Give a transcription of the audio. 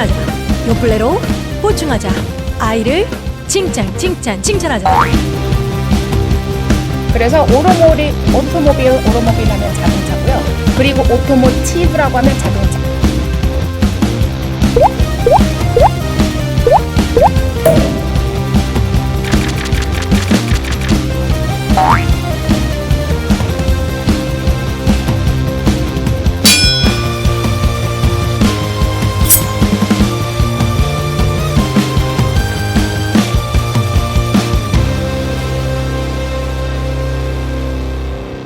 칭찬하자. 요플레로 보충하자. 아이를 칭찬, 칭찬, 칭찬하자. 그래서 오토모리, 오토모빌, 오토모빌 하면 자동차고요. 그리고 오토모티브라고 하면 자동차.